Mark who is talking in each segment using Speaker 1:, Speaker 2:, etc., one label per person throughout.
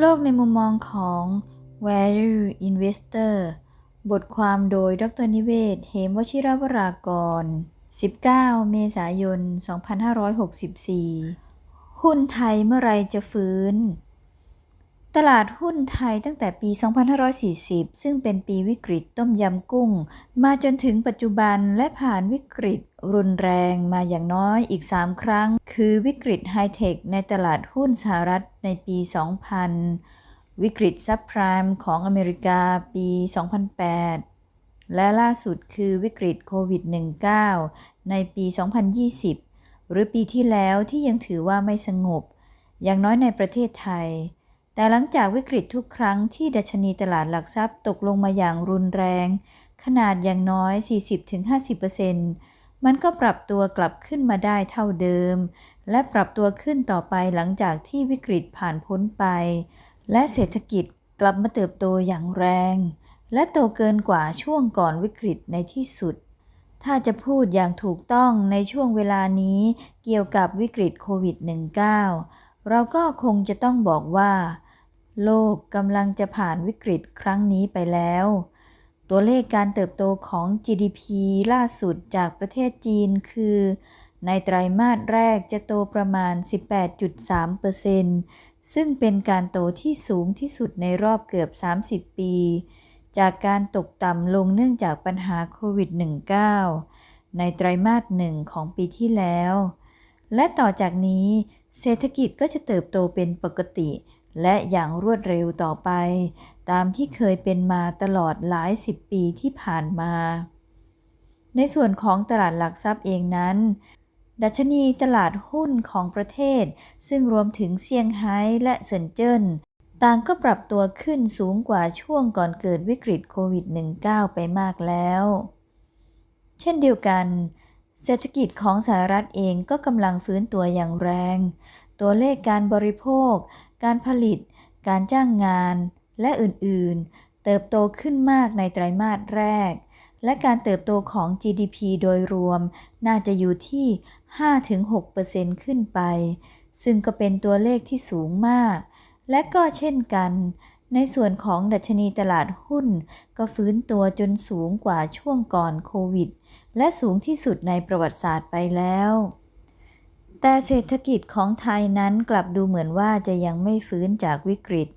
Speaker 1: โลกในมุมมองของ Value Investor บทความโดยดรนิเวศ เหมวชิรวรากร 19 เมษายน 2564 หุ้นไทยเมื่อไรจะฟื้น ตลาดหุ้นไทยตั้งแต่ปี 2540 ซึ่งเป็นปีวิกฤตต้มยำกุ้ง มาจนถึงปัจจุบันและผ่านวิกฤตรุนแรงมาอย่างน้อยอีก 3 ครั้ง คือวิกฤตไฮเทคในตลาดหุ้นสหรัฐในปี 2000 วิกฤตซับไพรม์ของอเมริกาปี 2008 และล่าสุดคือวิกฤตโควิด -19 ในปี 2020 หรือปีที่แล้วที่ยังถือว่าไม่สงบ อย่างน้อยในประเทศไทย แต่หลังจากวิกฤตทุกครั้งที่ดัชนีตลาดหลักทรัพย์ตกลงมาอย่างรุนแรง ขนาดอย่างน้อย 40-50%มันก็ปรับตัวกลับขึ้นมาได้เท่าเดิม และปรับตัวขึ้นต่อไปหลังจากที่วิกฤตผ่านพ้นไป และเศรษฐกิจกลับมาเติบโตอย่างแรง และโตเกินกว่าช่วงก่อนวิกฤตในที่สุด ถ้าจะพูดอย่างถูกต้องในช่วงเวลานี้เกี่ยวกับวิกฤตโควิด -19 เราก็คงจะต้องบอกว่า โลกกำลังจะผ่านวิกฤตครั้งนี้ไปแล้ว ตัวเลขการเติบโตของ GDP ล่าสุดจากประเทศจีนคือ ในไตรมาสแรกจะโตประมาณ 18.3%ซึ่งเป็นการโตที่สูงที่สุดในรอบเกือบ 30 ปี จากการตกต่ำลงเนื่องจากปัญหาโควิด -19 ในไตรมาสหนึ่งของปีที่แล้ว และต่อจากนี้เศรษฐกิจก็จะเติบโตเป็นปกติ และอย่างรวดเร็วต่อไป ตามที่เคยเป็นมาตลอดหลายสิบปีที่ผ่านมา ในส่วนของตลาดหลักทรัพย์เองนั้น ดัชนีตลาดหุ้นของประเทศ ซึ่งรวมถึงเซี่ยงไฮ้และเซินเจิ้นต่างก็ปรับตัวขึ้นสูงกว่าช่วงก่อนเกิดวิกฤตโควิด -19 ไปมากแล้ว เช่นเดียวกัน เศรษฐกิจของสหรัฐเองก็กำลังฟื้นตัวอย่างแรง ตัวเลขการบริโภคการผลิต การจ้างงาน และอื่น ๆ เติบโตขึ้นมากในไตรมาสแรก และการเติบโตของ GDP โดยรวมน่าจะอยู่ที่ 5-6%ขึ้นไป ซึ่งก็เป็นตัวเลขที่สูงมาก และก็เช่นกัน ในส่วนของดัชนีตลาดหุ้น ก็ฟื้นตัวจนสูงกว่าช่วงก่อนโควิด และสูงที่สุดในประวัติศาสตร์ไปแล้ว แต่เศรษฐกิจของไทยนั้นกลับดูเหมือนว่าจะยังไม่ฟื้นจากวิกฤต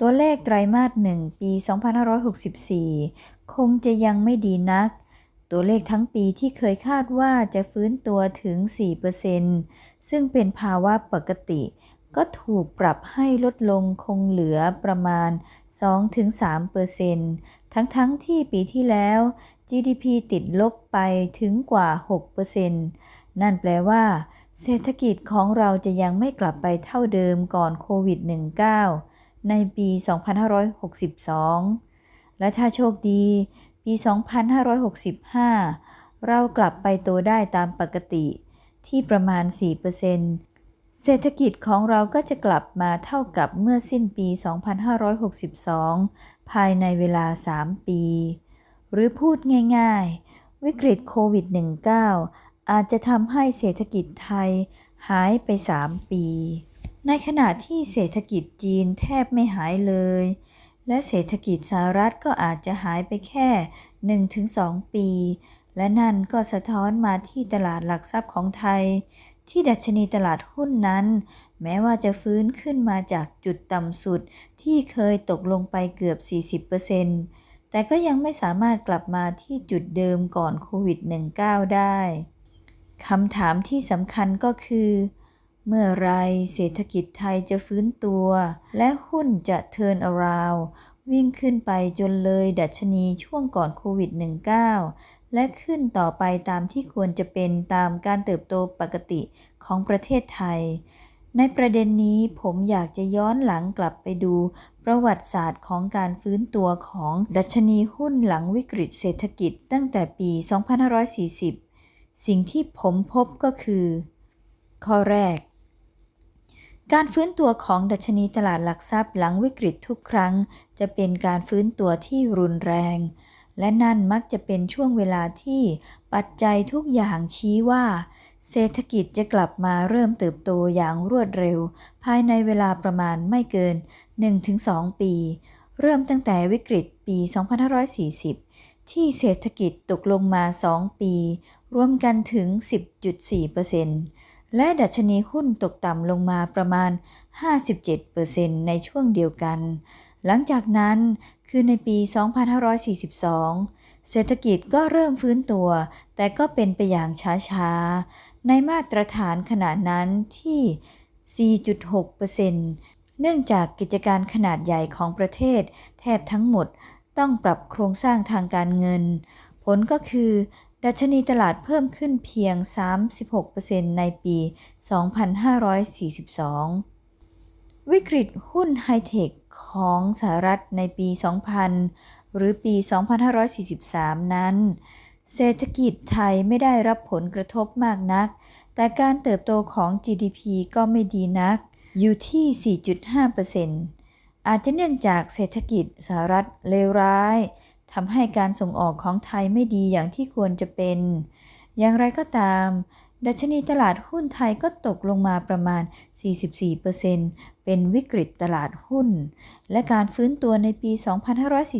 Speaker 1: ตัวเลขไตรมาสหนึ่งปี 2564 คงจะยังไม่ดีนัก ตัวเลขทั้งปีที่เคยคาดว่าจะฟื้นตัวถึง 4%ซึ่งเป็นภาวะปกติ ก็ถูกปรับให้ลดลงคงเหลือประมาณ 2-3%ทั้งๆทที่ปีที่แล้ว GDP ติดลบไปถึงกว่า 6%นั่นแปลว่า เศรษฐกิจของเราจะยังไม่กลับไปเท่าเดิมก่อนโควิด -19 ในปี 2562 และถ้าโชคดี ปี 2565 เรากลับไปโตได้ตามปกติที่ประมาณ 4%เศรษฐกิจของเราก็จะกลับมาเท่ากับเมื่อสิ้นปี 2562 ภายในเวลา 3 ปี หรือพูดง่ายๆ วิกฤตโควิด -19 อาจจะทำให้เศรษฐกิจไทยหายไป 3 ปี ในขณะที่เศรษฐกิจจีนแทบไม่หายเลย และเศรษฐกิจสหรัฐก็อาจจะหายไปแค่ 1-2 ปี และนั่นก็สะท้อนมาที่ตลาดหลักทรัพย์ของไทย ที่ดัชนีตลาดหุ้นนั้น แม้ว่าจะฟื้นขึ้นมาจากจุดต่ำสุดที่เคยตกลงไปเกือบ 40%แต่ก็ยังไม่สามารถกลับมาที่จุดเดิมก่อนโควิด -19 ได้ คำถามที่สำคัญก็คือ เมื่อไรเศรษฐกิจไทยจะฟื้นตัว และหุ้นจะ turn around วิ่งขึ้นไปจนเลยดัชนีช่วงก่อนโควิด -19 และขึ้นต่อไปตามที่ควรจะเป็นตามการเติบโตปกติของประเทศไทย ในประเด็นนี้ผมอยากจะย้อนหลังกลับไปดู ประวัติศาสตร์ของการฟื้นตัวของดัชนีหุ้นหลังวิกฤตเศรษฐกิจตั้งแต่ปี 2540 สิ่งที่ผมพบก็คือ ข้อแรก การฟื้นตัวของดัชนีตลาดหลักทรัพย์หลังวิกฤตทุกครั้ง จะเป็นการฟื้นตัวที่รุนแรง และนั่นมักจะเป็นช่วงเวลาที่ปัจจัยทุกอย่างชี้ว่า เศรษฐกิจจะกลับมาเริ่มเติบโตอย่างรวดเร็ว ภายในเวลาประมาณไม่เกิน 1-2 ปี เริ่มตั้งแต่วิกฤตปี 2540 ที่เศรษฐกิจตกลงมา 2 ปี รวมกันถึง 10.4%และดัชนีหุ้นตกต่ำลงมาประมาณ 57%ในช่วงเดียวกัน หลังจากนั้นคือในปี 2542 เศรษฐกิจก็เริ่มฟื้นตัว แต่ก็เป็นไปอย่างช้าๆ ในมาตรฐานขณะนั้นที่ 4.6%เนื่องจากกิจการขนาดใหญ่ของประเทศแทบทั้งหมด ต้องปรับโครงสร้างทางการเงิน ผลก็คือ ดัชนีตลาดเพิ่มขึ้นเพียง 36%ในปี 2542 วิกฤตหุ้นไฮเทคของสหรัฐในปี 2000 หรือปี 2543 นั้น เศรษฐกิจไทยไม่ได้รับผลกระทบมากนัก แต่การเติบโตของ GDP ก็ไม่ดีนัก อยู่ที่ 4.5% อาจจะเนื่องจากเศรษฐกิจสหรัฐเลวร้ายทำให้การส่งออกของไทยไม่ดีอย่างที่ควรจะเป็น อย่างไรก็ตาม ดัชนีตลาดหุ้นไทยก็ตกลงมาประมาณ 44%เป็นวิกฤตตลาดหุ้น และการฟื้นตัวในปี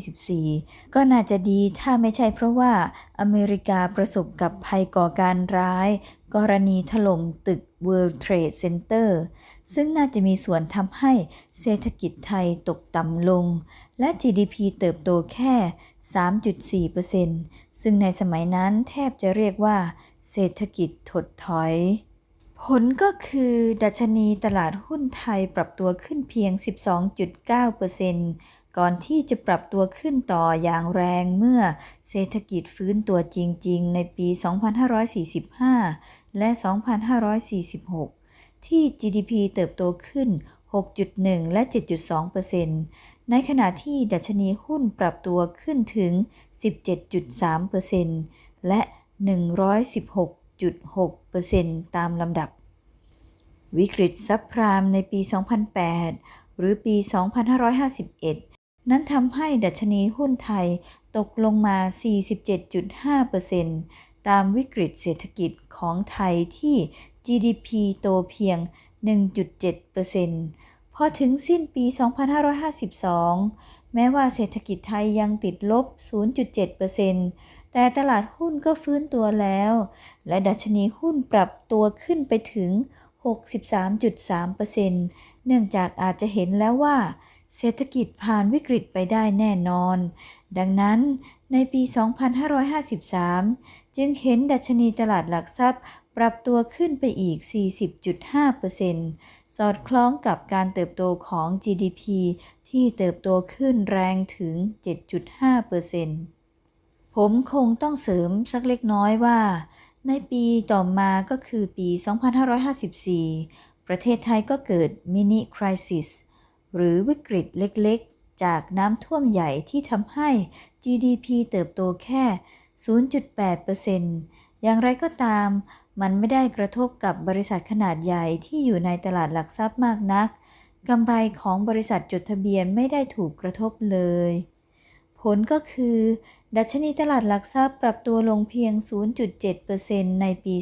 Speaker 1: 2544 ก็น่าจะดีถ้าไม่ใช่เพราะว่าอเมริกาประสบกับภัยก่อการร้าย กรณีถล่มตึก World Trade Center ซึ่งน่าจะมีส่วนทำให้เศรษฐกิจไทยตกต่ำลง และ GDP เติบโตแค่ 3.4%ซึ่งในสมัยนั้นแทบจะเรียกว่า เศรษฐกิจถดถอย ผลก็คือดัชนีตลาดหุ้นไทยปรับตัวขึ้นเพียง 12.9%ก่อนที่จะปรับตัวขึ้นต่ออย่างแรงเมื่อเศรษฐกิจฟื้นตัวจริง ๆ ในปี 2545 และ 2546 ที่ GDP เติบโตขึ้น 6.1 และ 7.2%ในขณะที่ดัชนีหุ้นปรับตัวขึ้นถึง 17.3%และ 116.6%ตามลำดับ วิกฤตซับพรามในปี 2008 หรือปี 2551 นั้นทำให้ดัชนีหุ้นไทยตกลงมา 47.5% ตามวิกฤตเศรษฐกิจของไทยที่ GDP โตเพียง 1.7%พอถึงสิ้นปี 2552 แม้ว่าเศรษฐกิจไทยยังติดลบ 0.7%แต่ตลาดหุ้นก็ฟื้นตัวแล้ว และดัชนีหุ้นปรับตัวขึ้นไปถึง 63.3%เนื่องจากอาจจะเห็นแล้วว่าเศรษฐกิจผ่านวิกฤตไปได้แน่นอน ดังนั้น ในปี 2553 จึงเห็นดัชนีตลาดหลักทรัพย์ปรับตัวขึ้นไปอีก 40.5%สอดคล้องกับการเติบโตของ GDP ที่เติบโตขึ้นแรงถึง 7.5%ผมคงต้องเสริมสักเล็กน้อยว่า ในปีต่อมาก็คือปี 2554 ประเทศไทยก็เกิดมินิคริสิสหรือวิกฤตเล็กๆ จากน้ำท่วมใหญ่ที่ทำให้ GDP เติบโตแค่ 0.8%อย่างไรก็ตาม มันไม่ได้กระทบกับบริษัทขนาดใหญ่ที่อยู่ในตลาดหลักทรัพย์มากนักกำไรของบริษัทจดทะเบียนไม่ได้ถูกกระทบเลย ผลก็คือ ดัชนีตลาดหลักทรัพย์ปรับตัวลงเพียง 0.7%ในปี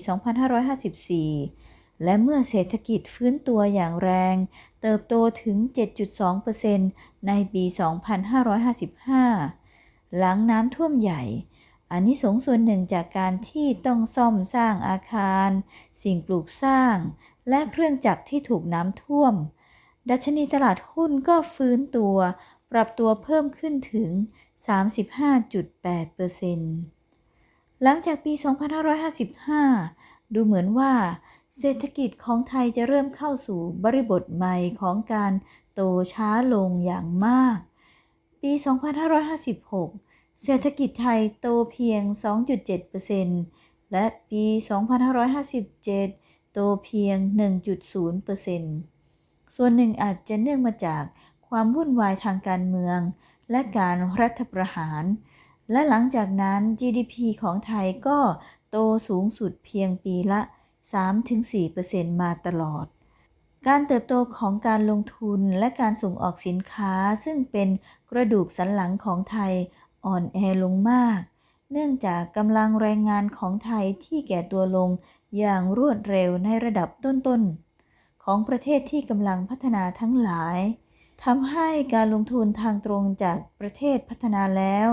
Speaker 1: 2554 และเมื่อเศรษฐกิจฟื้นตัวอย่างแรง เติบโตถึง 7.2%ในปี 2555 หลังน้ำท่วมใหญ่อันนี้สงส่วนหนึ่งจากการที่ต้องซ่อมสร้างอาคาร สิ่งปลูกสร้าง และเครื่องจักรที่ถูกน้ำท่วม ดัชนีตลาดหุ้นก็ฟื้นตัว ปรับตัวเพิ่มขึ้นถึง 35.8%หลังจากปี 2555 ดูเหมือนว่า เศรษฐกิจของไทยจะเริ่มเข้าสู่บริบทใหม่ของการโตช้าลงอย่างมาก ปี 2556 เศรษฐกิจไทยโตเพียง 2.7%และปี 2557 โตเพียง 1.0%ส่วนหนึ่งอาจจะเนื่องมาจากความวุ่นวายทางการเมือง และการรัฐประหาร และหลังจากนั้น GDP ของไทยก็โตสูงสุดเพียงปีละ 3-4%มาตลอด การเติบโตของการลงทุนและการส่งออกสินค้าซึ่งเป็นกระดูกสันหลังของไทยอ่อนแอลงมาก เนื่องจากกำลังแรงงานของไทยที่แก่ตัวลงอย่างรวดเร็วในระดับต้นๆ ของประเทศที่กำลังพัฒนาทั้งหลายทำให้การลงทุนทางตรงจากประเทศพัฒนาแล้ว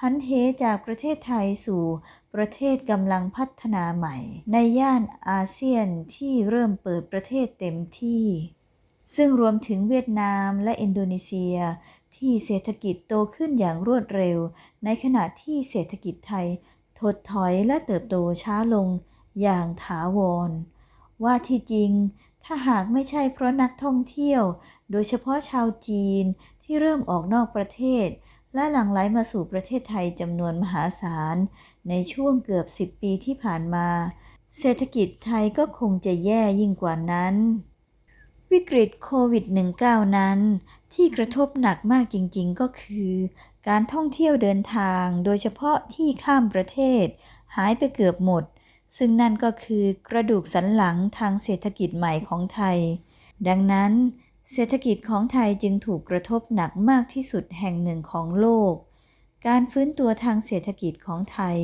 Speaker 1: หันเหจากประเทศไทยสู่ ประเทศกำลังพัฒนาใหม่ ในย่านอาเซียนที่เริ่มเปิดประเทศเต็มที่ ซึ่งรวมถึงเวียดนามและอินโดนีเซีย ที่เศรษฐกิจโตขึ้นอย่างรวดเร็ว ในขณะที่เศรษฐกิจไทย ถดถอยและเติบโตช้าลงอย่างถาวร ว่าที่จริง ถ้าหากไม่ใช่เพราะนักท่องเที่ยว โดยเฉพาะชาวจีนที่เริ่มออกนอกประเทศ และหลั่งไหลมาสู่ประเทศไทยจำนวนมหาศาล ในช่วงเกือบ 10 ปีที่ผ่านมา เศรษฐกิจไทยก็คงจะแย่ยิ่งกว่านั้น วิกฤตโควิด -19 นั้น ที่กระทบหนักมากจริงๆ ก็คือ การท่องเที่ยวเดินทางโดยเฉพาะที่ข้ามประเทศ หายไปเกือบหมด ซึ่งนั่นก็คือกระดูกสันหลังทางเศรษฐกิจใหม่ของไทย ดังนั้น เศรษฐกิจของไทยจึงถูกกระทบหนักมากที่สุดแห่งหนึ่งของโลก การฟื้นตัวทางเศรษฐกิจของไทย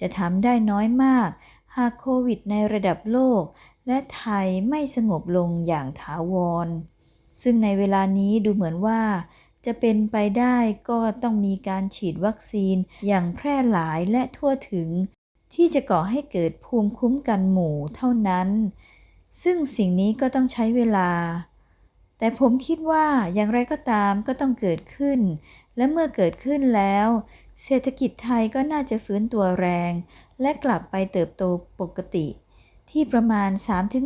Speaker 1: จะทำได้น้อยมาก หากโควิดในระดับโลก และไทยไม่สงบลงอย่างถาวร ซึ่งในเวลานี้ดูเหมือนว่า จะเป็นไปได้ก็ต้องมีการฉีดวัคซีนอย่างแพร่หลายและทั่วถึง ที่จะก่อให้เกิดภูมิคุ้มกันหมู่เท่านั้น ซึ่งสิ่งนี้ก็ต้องใช้เวลา แต่ผมคิดว่าอย่างไรก็ตามก็ต้องเกิดขึ้น และเมื่อเกิดขึ้นแล้ว เศรษฐกิจไทยก็น่าจะฟื้นตัวแรง และกลับไปเติบโตปกติ ที่ประมาณ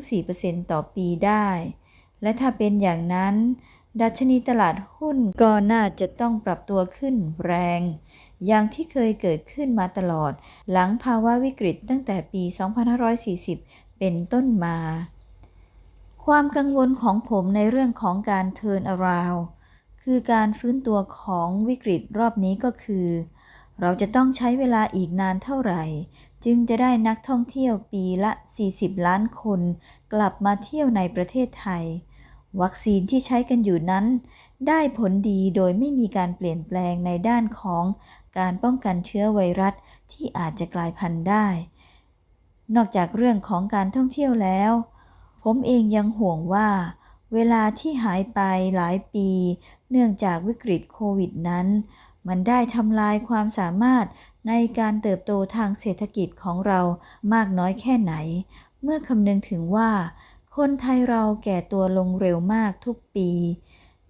Speaker 1: 3-4%ต่อปีได้ และถ้าเป็นอย่างนั้น ดัชนีตลาดหุ้นก็น่าจะต้องปรับตัวขึ้นแรง อย่างที่เคยเกิดขึ้นมาตลอด หลังภาวะวิกฤตตั้งแต่ปี 2540 เป็นต้นมา ความกังวลของผมในเรื่องของการ turn around คือการฟื้นตัวของวิกฤตรอบนี้ก็คือ เราจะต้องใช้เวลาอีกนานเท่าไหร่ จึงจะได้นักท่องเที่ยวปีละ 40 ล้านคน กลับมาเที่ยวในประเทศไทย วัคซีนที่ใช้กันอยู่นั้น ได้ผลดีโดยไม่มีการเปลี่ยนแปลงในด้านของการป้องกันเชื้อไวรัสที่อาจจะกลายพันธุ์ได้ นอกจากเรื่องของการท่องเที่ยวแล้ว ผมเองยังห่วงว่า เวลาที่หายไปหลายปี เนื่องจากวิกฤตโควิดนั้น มันได้ทำลายความสามารถในการเติบโตทางเศรษฐกิจของเรามากน้อยแค่ไหน เมื่อคำนึงถึงว่า คนไทยเราแก่ตัวลงเร็วมากทุกปี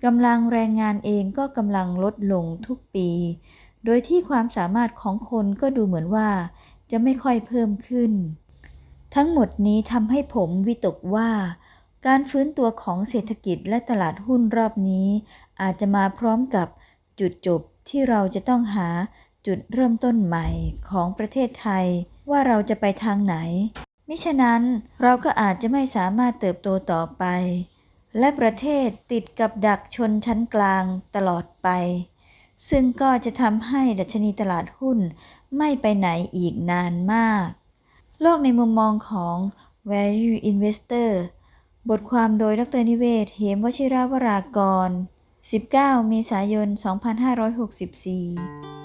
Speaker 1: กำลังแรงงานเองก็กำลังลดลงทุกปี โดยที่ความสามารถของคนก็ดูเหมือนว่า จะไม่ค่อยเพิ่มขึ้น ทั้งหมดนี้ทำให้ผมวิตกว่า การฟื้นตัวของเศรษฐกิจและตลาดหุ้นรอบนี้ อาจจะมาพร้อมกับจุดจบที่เราจะต้องหาจุดเริ่มต้นใหม่ของประเทศไทย ว่าเราจะไปทางไหน มิฉะนั้นเราก็อาจจะไม่สามารถเติบโตต่อไป และประเทศติดกับดักชนชั้นกลางตลอดไป ซึ่งก็จะทำให้ดัชนีตลาดหุ้นไม่ไปไหนอีกนานมาก โลกในมุมมองของ Value Investor บทความโดยดรนิเวศ เหมวชิราวรากร 19 เมษายน 2564